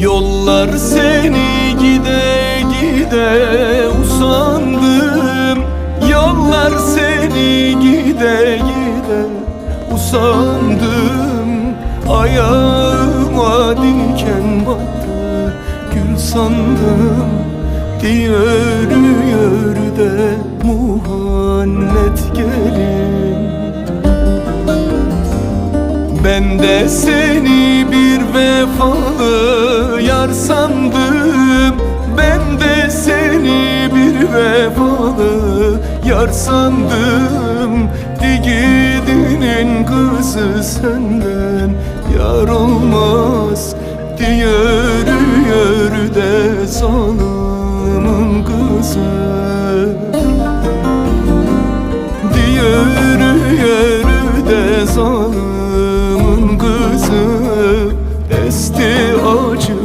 Yollar seni gide gide usandım. Yollar seni gide gide usandım. Ayağıma diken battı gül sandım. Diye örüyor de muhannet gelin. Ben de seni bir yar sandım. Ben de seni bir vefalı yar sandım. Digidinin kızı senden yar olmaz Diğeri yürü de zalimin kızı. Diğeri yürü de zalimin kızı. Esti acı